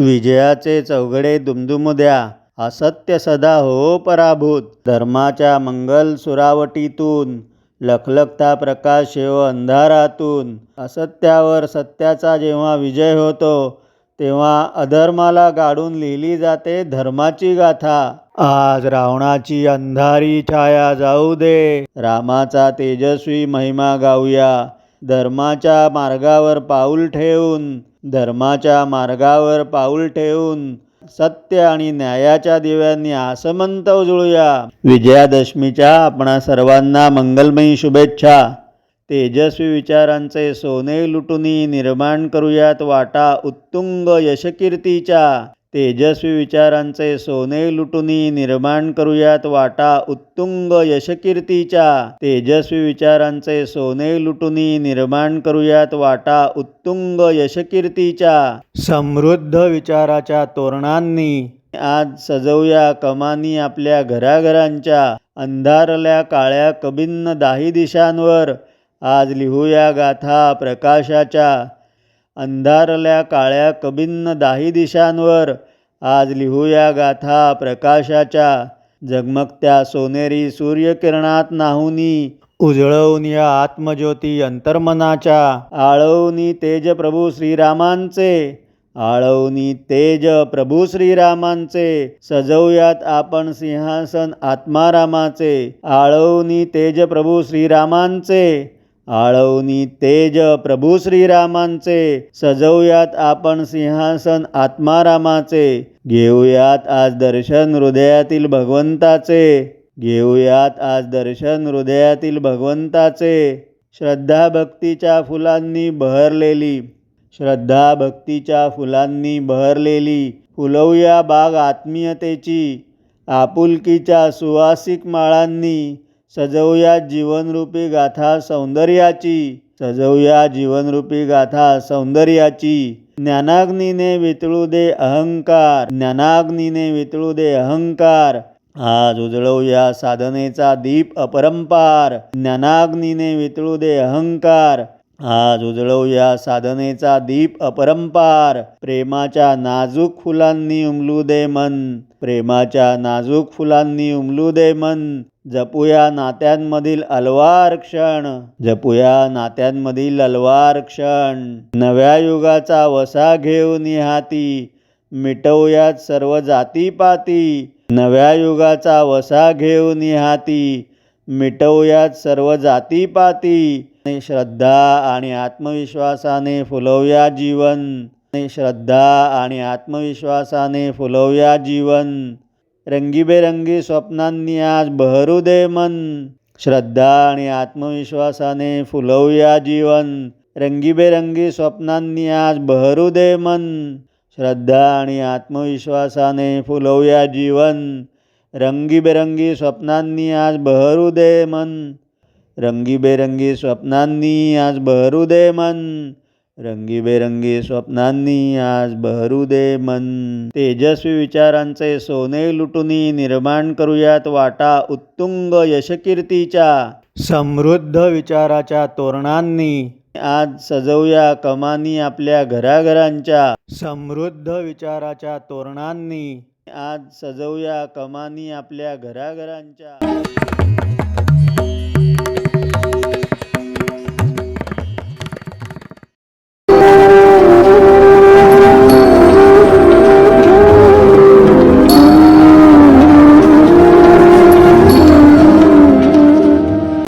विजयाचे चौघडे दुमदुमू द्या. असत्य सदा हो पराभूत. धर्माच्या मंगल सुरावटीतून लखलखता प्रकाश येव अंधारातून. असत्यावर सत्याचा जेव्हा विजय होतो तेव्हा अधर्माला गाडून लिहिली जाते धर्माची गाथा. आज रावणाची अंधारी छाया जाऊ दे. रामाचा तेजस्वी महिमा गाऊया. धर्माच्या मार्गावर पाऊल ठेवून धर्माच्या मार्गावर पाऊल ठेवून सत्य आणि न्यायाच्या दिव्यांनी आसमंत उजळूया. विजयादशमीच्या आपणा सर्वांना मंगलमयी शुभेच्छा. तेजस्वी विचारांचे सोने लुटुनी निर्माण करूयात वाटा उत्तुंग यशकीर्तीच्या. तेजस्वी विचारांचे सोने लुटुनी निर्माण करूयात वाटा उत्तुंग यशकीर्तीच्या. तेजस्वी विचारांचे सोने लुटुनी निर्माण करूयात वाटा उत्तुंग यशकीर्तीच्या. समृद्ध विचाराच्या तोरणांनी आज सजवूया कमानी आपल्या घराघरांच्या. अंधारल्या काळ्या कबिन्न दाही दिशांवर आज लिहूया गाथा प्रकाशाच्या. अंधारल्या काळ्या कबिन्न दाही दिशांवर. आज लिहूया गाथा प्रकाशाच्या. जगमगत्या सोनेरी सूर्यकिरणात नाहुनी उजळवून या आत्मज्योती अंतर्मनाच्या. आळवनी तेज प्रभू श्रीरामांचे. आळवनी तेज प्रभू श्रीरामांचे. सजवूयात आपण सिंहासन आत्मारामाचे. आळवनी तेज प्रभू श्रीरामांचे. आळवनी तेज प्रभू श्रीरामांचे. सजवूयात आपण सिंहासन आत्मारामाचे. घेऊयात आज दर्शन हृदयातील भगवंताचे. घेऊयात आज दर्शन हृदयातील भगवंताचे. श्रद्धा भक्तीच्या फुलांनी बहरलेली. श्रद्धा भक्तीच्या फुलांनी बहरलेली. फुलवूया बाग आत्मीयतेची. आपुलकीच्या सुवासिक माळांनी. सजवूया जीवनरूपी गाथा सौंदर्याची. सजवूया जीवनरूपी गाथा सौंदर्याची. ज्ञानाग्नीने वितळू दे अहंकार. ज्ञानाग्नीने वितळू दे अहंकार. आज उजळवूया साधनेचा दीप अपरंपार. ज्ञानाग्नीने वितळू दे अहंकार. आज उजळवूया साधनेचा दीप अपरंपार. प्रेमाच्या नाजूक फुलांनी उमलू दे मन. प्रेमाच्या नाजूक फुलांनी उमलू दे मन. जपूया नात्यांमधील अलवार क्षण. जपूया नात्यांमधील अलवार क्षण. नव्या युगाचा वसा घेऊन हाती मिटवूयात सर्व जातीपाती नव्या युगाचा वसा घेऊन हाती मिटवूयात सर्व जातीपाती श्रद्धा आणि आत्मविश्वासाने फुलवूया जीवन. आणि श्रद्धा आणि आत्मविश्वासाने फुलवूया जीवन. रंगीबेरंगी स्वप्नांनी आज बहरू दे मन. श्रद्धा आणि आत्मविश्वासाने फुलवूया जीवन. रंगीबेरंगी स्वप्नांनी आज बहरू दे मन. श्रद्धा आणि आत्मविश्वासाने फुलवूया जीवन. रंगीबेरंगी स्वप्नांनी आज बहरू दे मन. रंगीबेरंगी स्वप्नांनी आज बहरू दे मन. रंगीबेरंगी स्वप्नांनी आज बहरू दे मन. तेजस्वी विचारांचे सोने लुटुनी निर्माण करूयात वाटा उत्तुंग यशकीर्तीच्या. समृद्ध विचाराच्या तोरणांनी आज सजवूया कमानी आपल्या घराघरांच्या. समृद्ध विचाराच्या तोरणांनी आज सजवूया कमानी आपल्या घराघरांच्या.